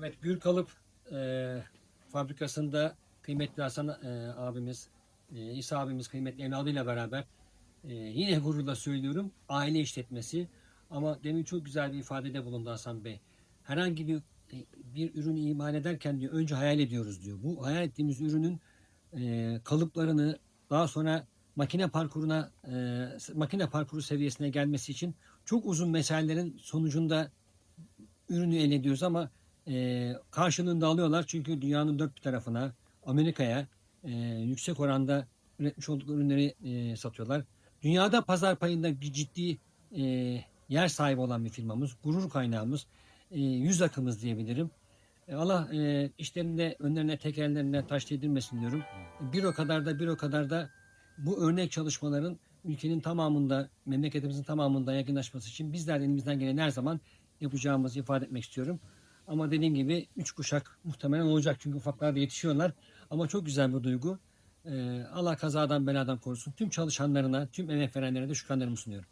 Evet Gül Kalıp e, fabrikasında kıymetli Hasan e, abimiz, e, İsa abimiz kıymetli evladıyla beraber e, yine gururla söylüyorum aile işletmesi. Ama demin çok güzel bir ifadede bulundu Hasan Bey. Herhangi bir bir ürün imal ederken diyor önce hayal ediyoruz diyor. Bu hayal ettiğimiz ürünün e, kalıplarını daha sonra makine parkuruna e, makine parkuru seviyesine gelmesi için çok uzun mesaillerin sonucunda ürünü elde ediyoruz ama e, karşılığında alıyorlar çünkü dünyanın dört bir tarafına Amerika'ya e, yüksek oranda üretmiş oldukları ürünleri e, satıyorlar. Dünyada pazar payında bir ciddi e, yer sahibi olan bir firmamız, gurur kaynağımız, e, yüz akımız diyebilirim. E, Allah e, işlerinde önlerine tekerlerine taş değdirmesin diyorum. Bir o kadar da bir o kadar da bu örnek çalışmaların ülkenin tamamında, memleketimizin tamamında yakınlaşması için bizler de elimizden gelen her zaman yapacağımızı ifade etmek istiyorum. Ama dediğim gibi üç kuşak muhtemelen olacak çünkü ufaklar da yetişiyorlar. Ama çok güzel bir duygu. Ee, Allah kazadan beladan korusun. Tüm çalışanlarına, tüm emek verenlere de şükranlarımı sunuyorum.